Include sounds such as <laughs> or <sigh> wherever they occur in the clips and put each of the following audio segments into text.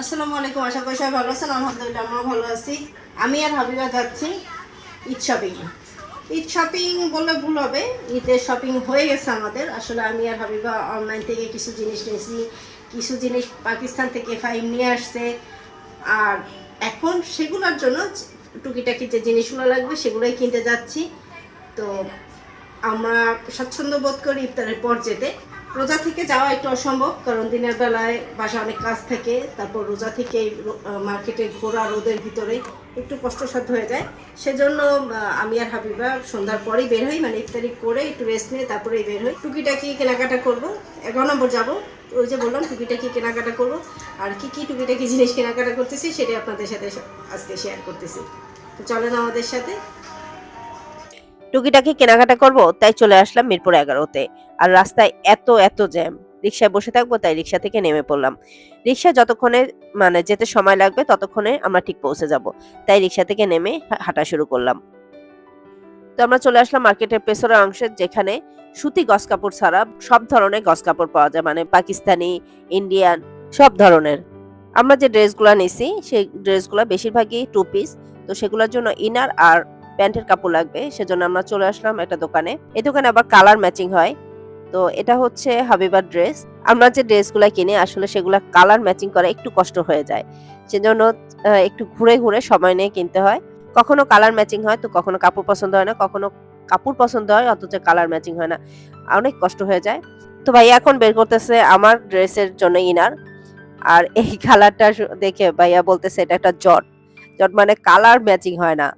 আসসালামু আলাইকুম, আশা করি সবাই ভালো আছেন, আলহামদুলিল্লাহ আমরাও ভালো আছি। আমি আর হাবিবা যাচ্ছি ঈদ শপিং ঈদ শপিং বললে ভুল হবে, ঈদের শপিং হয়ে গেছে আমাদের। আসলে আমি আর হাবিবা অনলাইন থেকে কিছু জিনিস নিয়েছি, কিছু জিনিস পাকিস্তান থেকে ফাইভ নিয়ে আসছে। আর এখন সেগুলোর জন্য টুকিটাকি যে জিনিসগুলো লাগবে সেগুলোই কিনতে যাচ্ছি। তো আমরা স্বাচ্ছন্দ্য বোধ করি ইফতারের পর যেতে। রোজা থেকে যাওয়া একটু অসম্ভব, কারণ দিনের বেলায় বাসা অনেক কাজ থাকে, তারপর রোজা থেকে মার্কেটে ঘোরা রোদের ভিতরে একটু কষ্টসাধ্য হয়ে যায়। সেজন্য আমি আর হাবিবা সন্ধ্যার পরেই বের হই মানে ইফতারি করে একটু রেস্ট নিয়ে তারপরেই বের হই। টুকিটাকি কেনাকাটা করব, এগারো নম্বর যাব। ওই যে বললাম, টুকিটাকি কেনাকাটা করব। আর কি কি টুকিটাকি জিনিস কেনাকাটা করতেছি, সেটাই আপনাদের সাথে আজকে শেয়ার করতেছি। তো চলেন আমাদের সাথে। টুকিটাকি কেনাকাটা করব, তাই চলে আসলাম মিরপুর এগারোতে। আর রাস্তায় এত এত জ্যাম। রিক্সায় বসে থাকব, তাই রিক্সা থেকে নেমে পড়লাম। রিক্সা যতক্ষণে মানে যেতে সময় লাগবে, ততক্ষণে আমরা ঠিক পৌঁছে যাব। তাই রিক্সা থেকে নেমে হাঁটা শুরু করলাম। তো আমরা চলে আসলাম মার্কেটের পেছনের অংশে, যেখানে সুতি গস কাপড় ছাড়া সব ধরনের গস কাপড় পাওয়া যায়। মানে পাকিস্তানি, ইন্ডিয়ান, সব ধরনের। আমরা যে ড্রেসগুলো নিছি, সেই ড্রেসগুলো বেশিরভাগই টু পিস তো সেগুলোর জন্য ইনার আর প্যান্টের কাপড় লাগবে, সেজন্য আমরা চলে আসলাম একটা দোকানে। এই দোকানে আবার কালার ম্যাচিং হয়। তো এটা হচ্ছে হাবিবার ড্রেস। আমরা যে ড্রেসগুলো কিনি, আসলে সেগুলো কালার ম্যাচিং করা একটু কষ্ট হয়ে যায়। সেজন্য একটু ঘুরে ঘুরে সময় নিয়ে কিনতে হয়। কখনো কালার ম্যাচিং হয়, তো কখনো কাপড় পছন্দ হয় না। কখনো কাপড় পছন্দ হয়, অথচ কালার ম্যাচিং হয় না। অনেক কষ্ট হয়ে যায়। তো ভাই এখন বের করতেছে আমার ড্রেসের জন্য ইনার। আর এই <laughs> কালারটা দেখে ভাইয়া বলতেছে, এটা একটা জট। জট মানে কালার ম্যাচিং হয় না।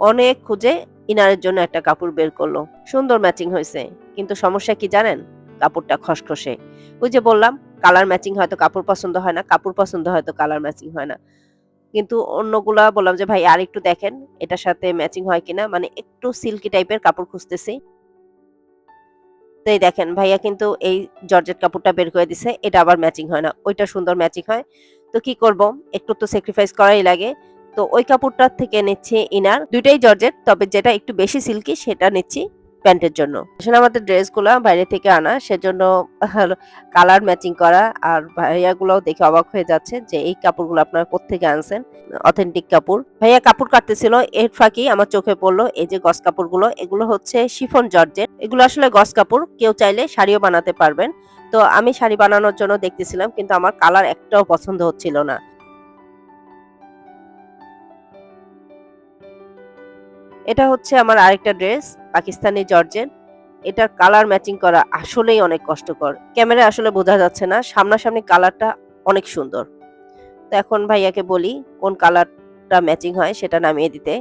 অনেক খুঁজে ইনারের জন্য একটা কাপড় বের করল। সুন্দর ম্যাচিং হয়েছে, কিন্তু সমস্যা কি জানেন? কাপড়টা খসখসে। ওই যে বললাম, কালার ম্যাচিং হয়তো কাপড় পছন্দ হয় না, কাপড় পছন্দ হয়তো কালার ম্যাচিং হয় না। কিন্তু অন্যগুলা বললাম যে, ভাই, আর একটু দেখেন, এটার সাথে ম্যাচিং হয় কিনা? মানে একটু সিল্কি টাইপের কাপড় খুঁজতেছি। তো এই দেখেন, ভাইয়া কিন্তু এই জর্জেট কাপড়টা বের করে দিছে, এটা আবার ম্যাচিং হয় না, ওইটা সুন্দর ম্যাচিং হয়। তো কি করব? একটু তো স্যাক্রিফাইস করাই লাগে। তো ওই কাপড়টার থেকে নিচ্ছি ইনার। দুইটাই জর্জেট, তবে যেটা একটু বেশি সিল্কি সেটা নিচ্ছি প্যান্টের জন্য। আসলে আমাদের ড্রেসগুলো বাইরে থেকে আনা, সেজন্য কালার ম্যাচিং করা, আর ভাইয়াগুলোও দেখে অবাক হয়ে যাচ্ছে যে এই কাপড়গুলো আপনারা কোত্থেকে আনছেন অথেন্টিক কাপড়। ভাইয়া কাপড় কাটতেছিল, এর ফাঁকি আমার চোখে পড়ল এই যে গস কাপড়গুলো, এগুলো হচ্ছে শিফন জর্জেট। এগুলো আসলে গস কাপড়, কেউ চাইলে শাড়িও বানাতে পারবেন। তো আমি শাড়ি বানানোর জন্য দেখতেছিলাম, কিন্তু আমার কালার একটাও পছন্দ হচ্ছিল না। এটা হচ্ছে আমার আরেকটা ড্রেস, পাকিস্তানি জর্জেট এটার কালার ম্যাচিং করা আসলেই অনেক কষ্টকর। ক্যামেরা আসলে বোঝা যাচ্ছে না, সামনাসামনি কালারটা অনেক সুন্দর। তো এখন ভাইয়াকে বলি, কোন কালারটা ম্যাচিং হয় সেটা নামিয়ে দিতে।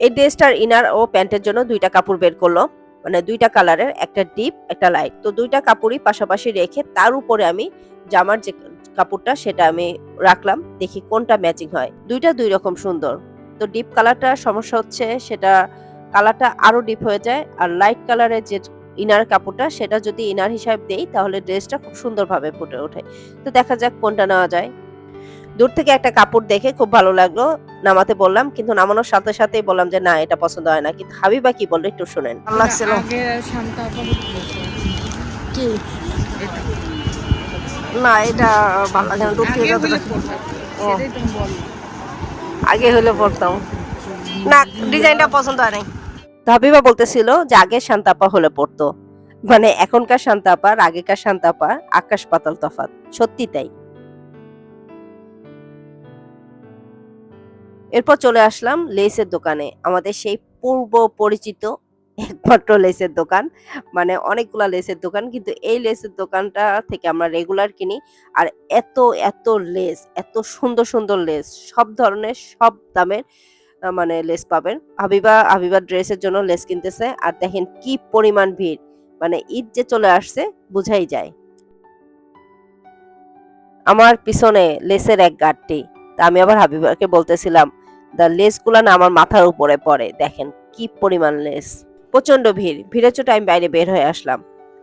এই ড্রেসটার ইনার ও প্যান্টের জন্য দুইটা কাপড় বের করল। মানে দুইটা কালারের, একটা ডিপ, একটা লাইট। তো দুইটা কাপড়ই পাশাপাশি রেখে তার উপরে আমি জামার যে কাপড়টা সেটা আমি রাখলাম, দেখি কোনটা ম্যাচিং হয়। দুইটা দুই রকম সুন্দর। তো ডিপ কালারটা সমস্যা হচ্ছে সেটা কালারটা আরও ডিপ হয়ে যায়। আর লাইট কালারের যে ইনার কাপড়টা সেটা যদি ইনার হিসাব দেই তাহলে ড্রেসটা খুব সুন্দরভাবে ফুটে ওঠে। তো দেখা যাক কোনটা নেওয়া যায়। দূর থেকে একটা কাপড় দেখে খুব ভালো লাগল নামাতে বললাম কিন্তু নামানোর সাথে সাথেই বললাম যে না এটা পছন্দ হয় না। কিন্তু হাবিবা কি বলল একটু শুনেন। না এটা ভালো লাগে না আগে হলে পড়তাম। না, ডিজাইনটা পছন্দ হয় নাই। তো হাবিবা বলতেছিল যে আগে শান্তাপা হলে পড়তো। মানে এখনকার শান্তাপা, আর আগেকার শান্তাপা, আকাশ পাতাল তফাত সত্যি তাই। এরপর চলে আসলাম লেসের দোকানে। আমাদের সেই পূর্ব পরিচিত একমাত্র লেসের দোকান মানে অনেকগুলা লেসের দোকান, কিন্তু এই লেসের দোকানটা থেকে আমরা রেগুলার কিনি। আর এত এত লেস, এত সুন্দর সুন্দর লেস, সব ধরনের, সব দামের মানে লেস পাবেন। হাবিবা হাবিবার ড্রেসের জন্য লেস কিনতেছে। আর দেখেন কি পরিমাণ ভিড় মানে ঈদ যে চলে আসছে, বুঝাই যায়। আমার পিছনে লেসের এক গাঁটটি তা আমি আবার হাবিবাকে বলতেছিলাম, দা লেসগুলা না আমার মাথার উপরে পড়ে, দেখেন কি পরিমাণ লেস। প্রচণ্ড ভিড়। ভিড়ের চোটে আমি বাইরে বের হয়ে আসলাম।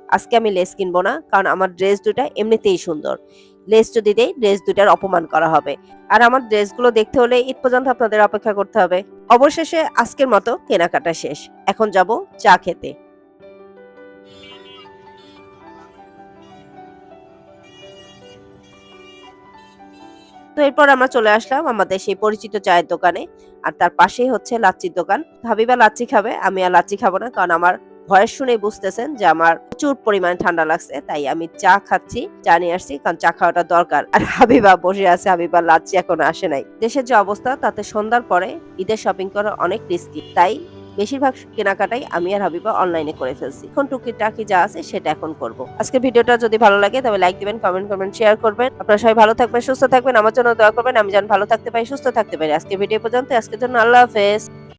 আজকে আমি লেস কিনবো না, কারণ আমার ড্রেস দুটা এমনিতেই সুন্দর। লেস যদি দেই, ড্রেস দুটার অপমান করা হবে। আর আমার ড্রেসগুলো দেখতে হলে ঈদ পর্যন্ত আপনাদের অপেক্ষা করতে হবে। অবশেষে আজকের মতো কেনাকাটা শেষ। এখন যাব চা খেতে। তো এরপর আমরা চলে আসলাম আমাদের সেই পরিচিত চায়ের দোকানে। আর তার পাশেই হচ্ছে লাচ্চির দোকান। হাবিবা লাচ্ছি খাবে, আমি আর লাচ্ছি খাব না, কারণ আমার ভয়েস শুনে বুঝতেছেন যে আমার প্রচুর পরিমাণে ঠান্ডা লাগছে, তাই আমি চা খাচ্ছি, চা নিয়ে আসছি, কারণ চা খাওয়াটা দরকার। আর হাবিবা বসে আছে, হাবিবা লাচ্ছি এখনও আসে নাই। দেশের যে অবস্থা, তাতে সন্ধ্যার পরে ঈদের শপিং করা অনেক রিস্কি তাই বেশিরভাগ কেনাকাটাই আমি আর হাবিবা অনলাইনে করে ফেলছি। এখন টুকিটাকি যা আছে সেটা এখন করব। আজকে ভিডিওটা যদি ভালো লাগে তবে লাইক দিবেন কমেন্ট করবেন শেয়ার করবেন। আপনারা সবাই ভালো থাকবেন, সুস্থ থাকবেন, আমার জন্য দোয়া করবেন। আমি যেন ভালো থাকতে পারি, সুস্থ থাকতে পারি। আজকে ভিডিও পর্যন্ত আজকের জন্য আল্লাহ হাফেজ।